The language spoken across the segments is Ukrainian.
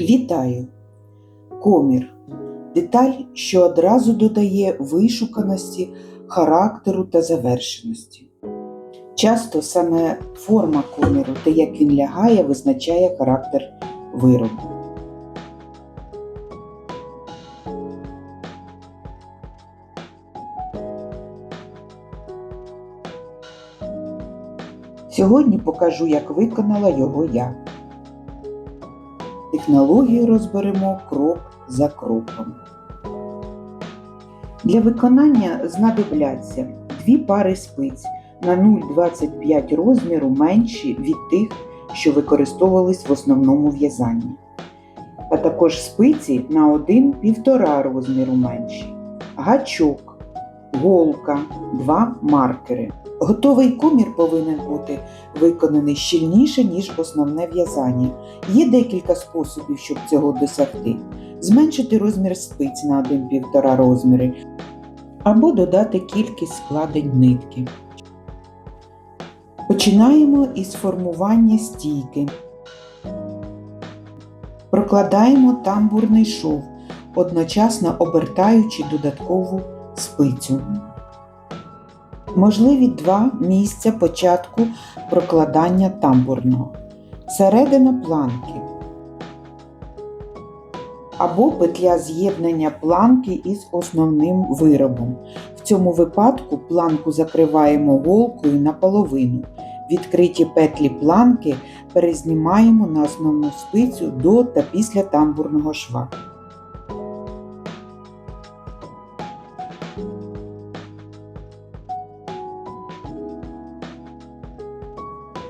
Вітаю! Комір деталь, що одразу додає вишуканості, характеру та завершеності. Часто саме форма коміру та як він лягає, визначає характер виробу. Сьогодні покажу, як виконала його я. Технологію розберемо крок за кроком. Для виконання знадобляться дві пари спиць на 0,25 розміру менші від тих, що використовувались в основному в'язанні, а також спиці на 1,5 розміру менші, гачок, голка, два маркери. Готовий комір повинен бути виконаний щільніше, ніж основне в'язання. Є декілька способів, щоб цього досягти. Зменшити розмір спиць на 1,5 розміри або додати кількість складень нитки. Починаємо із формування стійки. Прокладаємо тамбурний шов, одночасно обертаючи додаткову спицю. Можливі два місця початку прокладання тамбурного. Середина планки або петля з'єднання планки із основним виробом. В цьому випадку планку закриваємо голкою наполовину. Відкриті петлі планки перезнімаємо на основну спицю до та після тамбурного шва.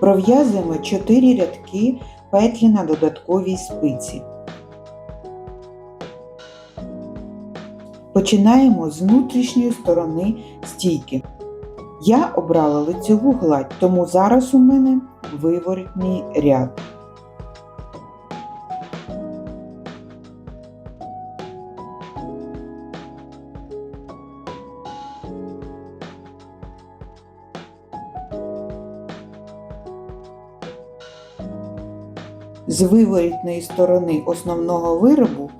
Пров'язуємо 4 рядки петлі на додатковій спиці. Починаємо з внутрішньої сторони стійки. Я обрала лицеву гладь, тому зараз у мене виворотній ряд. З виворітної сторони основного виробу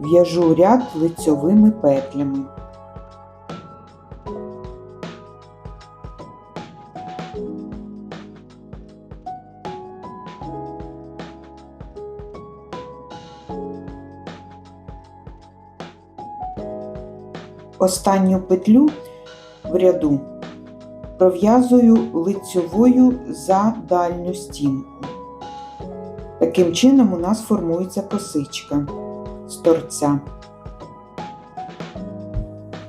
в'яжу ряд лицьовими петлями. Останню петлю в ряду пров'язую лицьовою за дальню стінку. Таким чином у нас формується косичка з торця.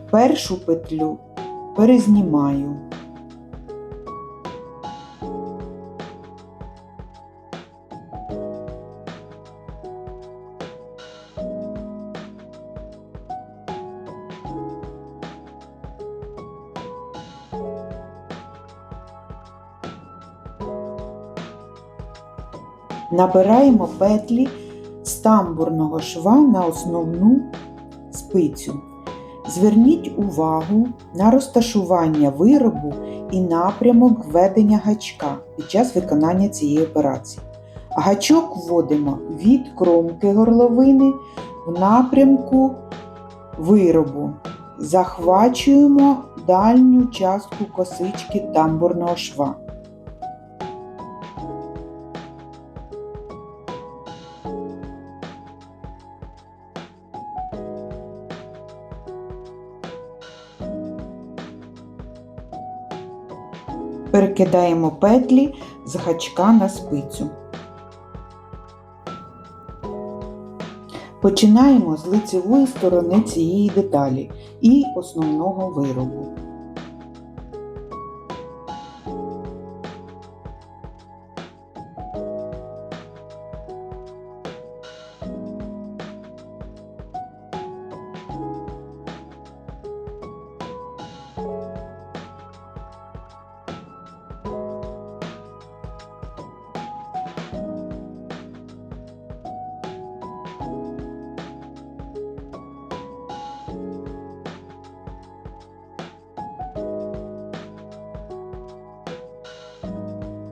Першу петлю перезнімаю. Набираємо петлі з тамбурного шва на основну спицю. Зверніть увагу на розташування виробу і напрямок введення гачка під час виконання цієї операції. Гачок вводимо від кромки горловини в напрямку виробу. Захвачуємо дальню частку косички тамбурного шва. Перекидаємо петлі з гачка на спицю. Починаємо з лицевої сторони цієї деталі і основного виробу.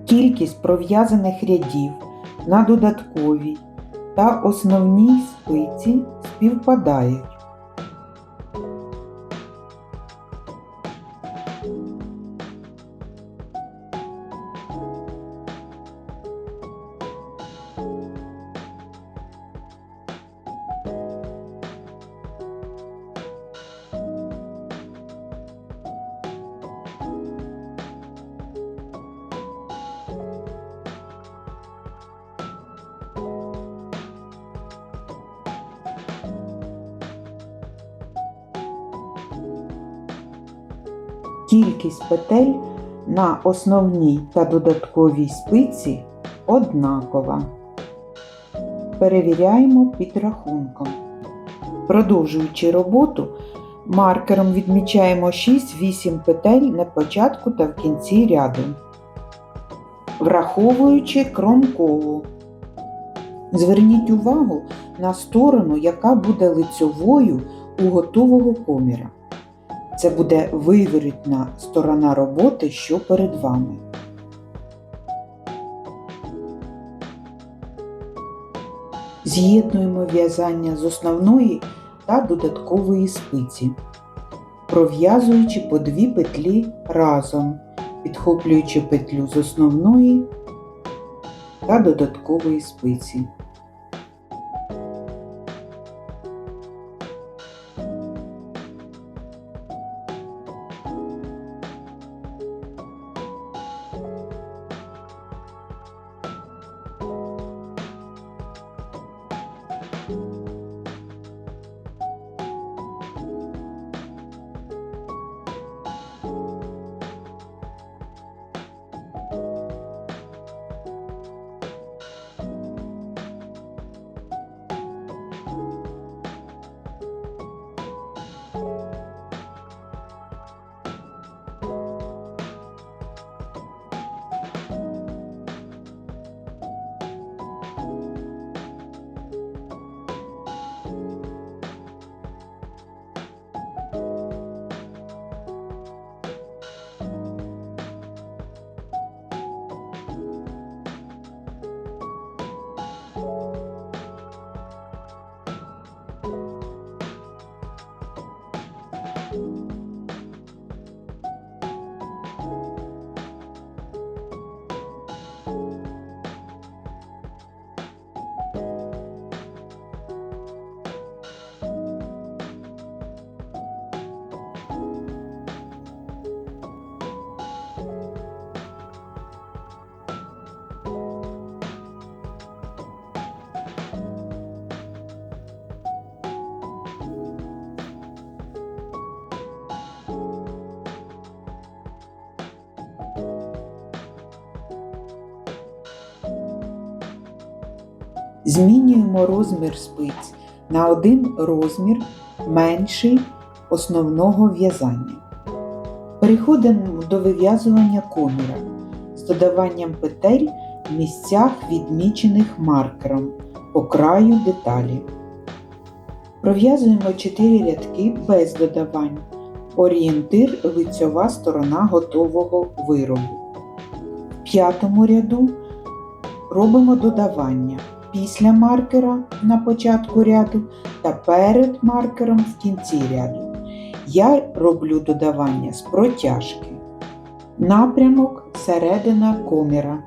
Кількість пров'язаних рядів на додатковій та основній спиці співпадають. Кількість петель на основній та додатковій спиці однакова. Перевіряємо підрахунком. Продовжуючи роботу, маркером відмічаємо 6-8 петель на початку та в кінці ряду, враховуючи кромкову. Зверніть увагу на сторону, яка буде лицьовою у готового коміра. Це буде виворітна сторона роботи, що перед вами. З'єднуємо в'язання з основної та додаткової спиці, пров'язуючи по дві петлі разом, підхоплюючи петлю з основної та додаткової спиці. Змінюємо розмір спиць на один розмір менший основного в'язання. Переходимо до вив'язування коміра з додаванням петель в місцях, відмічених маркером по краю деталі. Пров'язуємо 4 рядки без додавань. Орієнтир лицьова сторона готового виробу. В п'ятому ряду робимо додавання після маркера на початку ряду та перед маркером в кінці ряду. Я роблю додавання з протяжки. Напрямок середина коміра.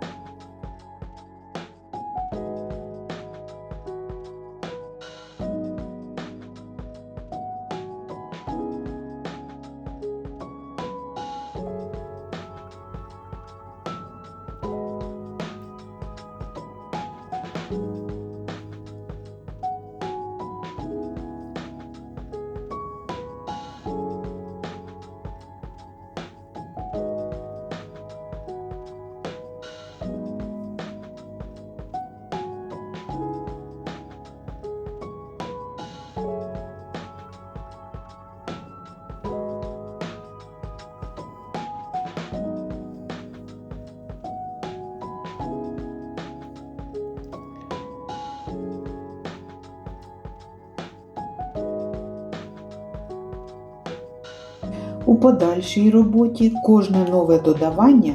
У подальшій роботі кожне нове додавання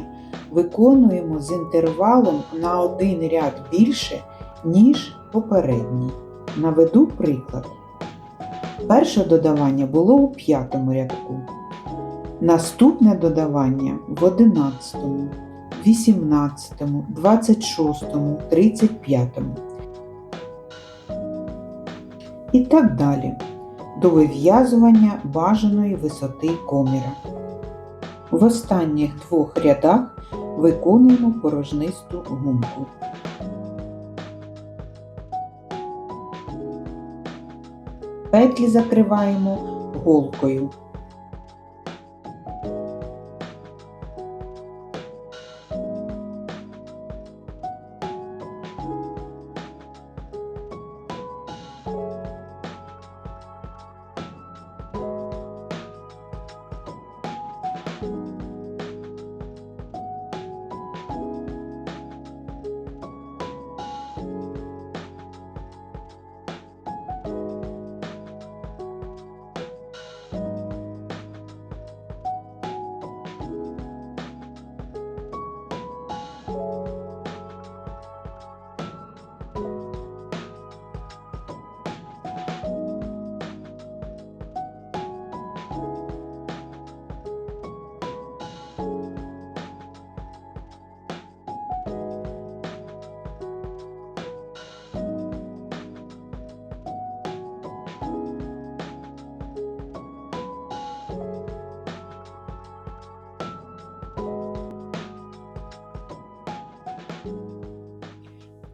виконуємо з інтервалом на один ряд більше, ніж попередній. Наведу приклад. Перше додавання було у п'ятому рядку. Наступне додавання в 11, 18, 26, 35. І так далі до вив'язування бажаної висоти коміра. В останніх двох рядах виконуємо порожнисту гумку. Петлі закриваємо голкою.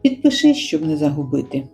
Підпишись, щоб не загубити.